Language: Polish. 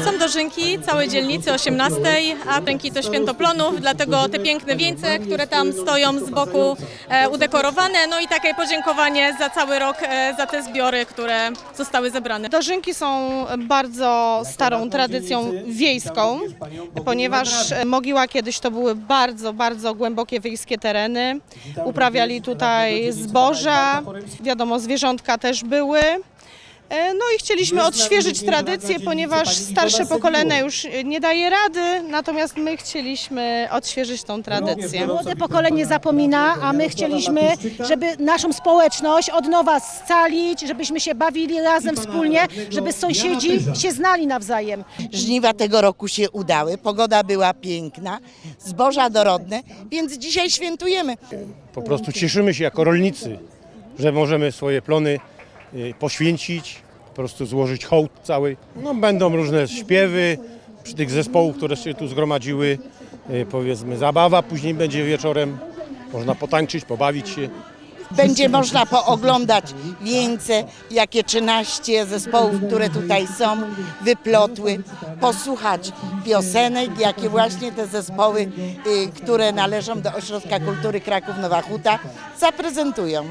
Są dożynki całej dzielnicy 18, a ręki to święto plonów, dlatego te piękne wieńce, które tam stoją z boku e, udekorowane, no i takie podziękowanie za cały rok, e, za te zbiory, które zostały zebrane. Dożynki są bardzo starą tradycją wiejską, ponieważ Mogiła kiedyś to były bardzo, bardzo głębokie wiejskie tereny. Uprawiali tutaj zboża, wiadomo, zwierzątka też były. E, No i chcieliśmy odświeżyć tradycję, ponieważ starsze pokolenie już nie daje rady, natomiast my chcieliśmy odświeżyć tą tradycję. Młode pokolenie zapomina, a my chcieliśmy, żeby naszą społeczność od nowa scalić, żebyśmy się bawili razem wspólnie, żeby sąsiedzi się znali nawzajem. Żniwa tego roku się udały, pogoda była piękna, zboża dorodne, więc dzisiaj świętujemy. Po prostu cieszymy się jako rolnicy, że możemy swoje plony y, poświęcić, po prostu złożyć hołd cały. No, będą różne śpiewy przy tych zespołów, które się tu zgromadziły. y, Powiedzmy zabawa, później będzie wieczorem. Można potańczyć, pobawić się. Będzie można pooglądać wieńce, jakie 13 zespołów, które tutaj są, wyplotły, posłuchać piosenek, jakie właśnie te zespoły, y, które należą do Ośrodka Kultury Kraków Nowa Huta, zaprezentują.